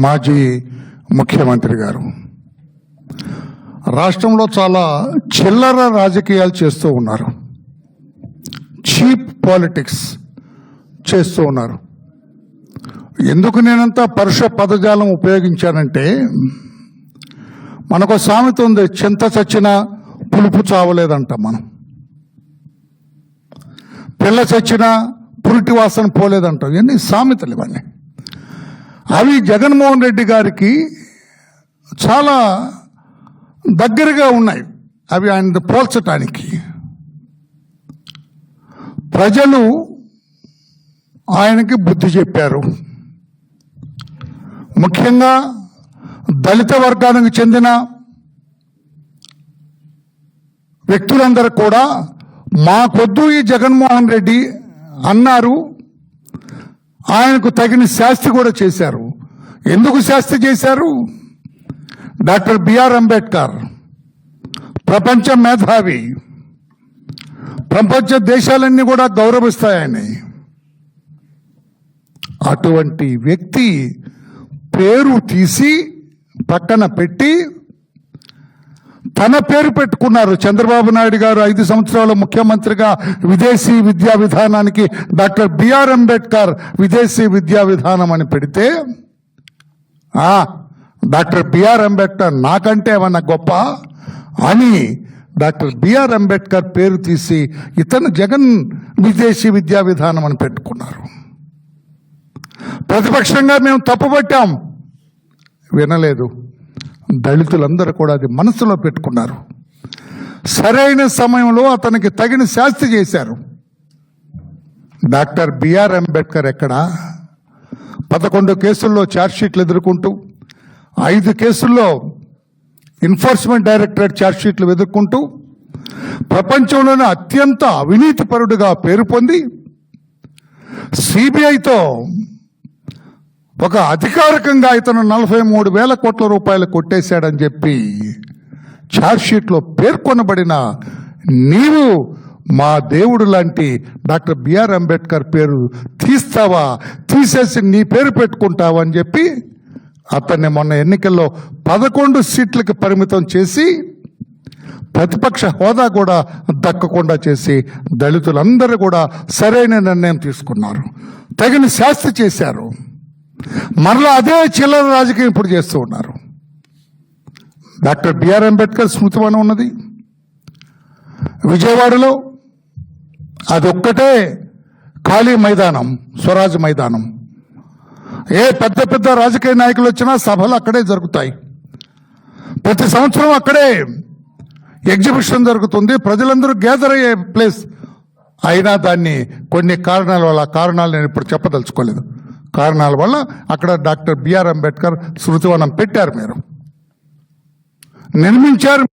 మాజీ ముఖ్యమంత్రి గారు. రాష్ట్రంలో చాలా చిల్లర రాజకీయాలు చేస్తూ ఉన్నారు. చీప్ పాలిటిక్స్ చేస్తూ ఉన్నారు. ఎందుకు నేనంతా పరుష పదజాలం ఉపయోగించానంటే మనకు సామెత ఉంది చింత చచ్చిన పులుపు చావలేదంట మనం. పిల్ల చచ్చిన పురిటి వాసన పోలేదంటాం. ఇవన్నీ సామెతలు ఇవన్నీ. అవి జగన్మోహన్ రెడ్డి గారికి చాలా దగ్గరగా ఉన్నాయి. అవి ఆయన పోల్చటానికి. ప్రజలు ఆయనకి బుద్ధి చెప్పారు. ముఖ్యంగా దళిత వర్గానికి చెందిన వ్యక్తులందరూ కూడా మాకొద్దు ఈ జగన్మోహన్ రెడ్డి అన్నారు. ఆయనకు తగిన శాస్తి కూడా చేశారు. ఎందుకు శాస్తి చేశారు? డాక్టర్ బిఆర్ అంబేద్కర్ ప్రపంచ మేధావి. ప్రపంచ దేశాలన్నీ కూడా గౌరవిస్తాయని అటువంటి వ్యక్తి పేరు తీసి పక్కన పెట్టి తన పేరు పెట్టుకున్నారు. చంద్రబాబు నాయుడు గారు ఐదు సంవత్సరాల ముఖ్యమంత్రిగా విదేశీ విద్యా విధానానికి డాక్టర్ బిఆర్ అంబేద్కర్ విదేశీ విద్యా విధానం అని పెడితే డాక్టర్ బిఆర్ అంబేద్కర్ నాకంటే ఏమన్నా గొప్ప? అని డాక్టర్ బిఆర్ అంబేద్కర్ పేరు తీసి ఇతను జగన్ విదేశీ విద్యా విధానం అని పెట్టుకున్నారు. ప్రతిపక్షంగా మేము తప్పుపట్టాం. వినలేదు. దళితులందరూ కూడా అది మనసులో పెట్టుకున్నారు. సరైన సమయంలో అతనికి తగిన శాస్తి చేశారు. డాక్టర్ బిఆర్ అంబేద్కర్ ఎక్కడ? పదకొండు కేసుల్లో ఛార్జ్షీట్లు ఎదుర్కొంటూ ఐదు కేసుల్లో ఎన్ఫోర్స్మెంట్ డైరెక్టరేట్ ఛార్జ్షీట్లు ఎదుర్కొంటూ ప్రపంచంలోనే అత్యంత అవినీతిపరుడుగా పేరు పొంది సిబిఐతో ఒక అధికారికంగా ఇతను నలభై మూడు వేల కోట్ల రూపాయలు కొట్టేశాడని చెప్పి ఛార్జ్షీట్లో పేర్కొనబడిన నీవు మా దేవుడు లాంటి డాక్టర్ బిఆర్ అంబేద్కర్ పేరు తీస్తావా? తీసేసి నీ పేరు పెట్టుకుంటావా అని చెప్పి అతన్ని మొన్న ఎన్నికల్లో పదకొండు సీట్లకు పరిమితం చేసి ప్రతిపక్ష హోదా కూడా దక్కకుండా చేసి దళితులందరూ కూడా సరైన నిర్ణయం తీసుకున్నారు. తగిన శాస్తి చేశారు. మరలా అదే చిల్లర రాజకీయం ఇప్పుడు చేస్తూ ఉన్నారు. డాక్టర్ బిఆర్ అంబేద్కర్ స్మృతివనం ఉన్నది. విజయవాడలో అదొక్కటే ఖాళీ మైదానం స్వరాజ్ మైదానం. ఏ పెద్ద పెద్ద రాజకీయ నాయకులు వచ్చినా సభలు అక్కడే జరుగుతాయి. ప్రతి సంవత్సరం అక్కడే ఎగ్జిబిషన్ జరుగుతుంది. ప్రజలందరూ గ్యాదర్ అయ్యే ప్లేస్ అయినా దాన్ని కొన్ని కారణాల వల్ల కారణాలు నేను ఇప్పుడు చెప్పదలుచుకోలేదు. కారణాల వల్ల అక్కడ డాక్టర్ బిఆర్ అంబేద్కర్ శృతివనం పెట్టారు మీరు. నిర్మించారు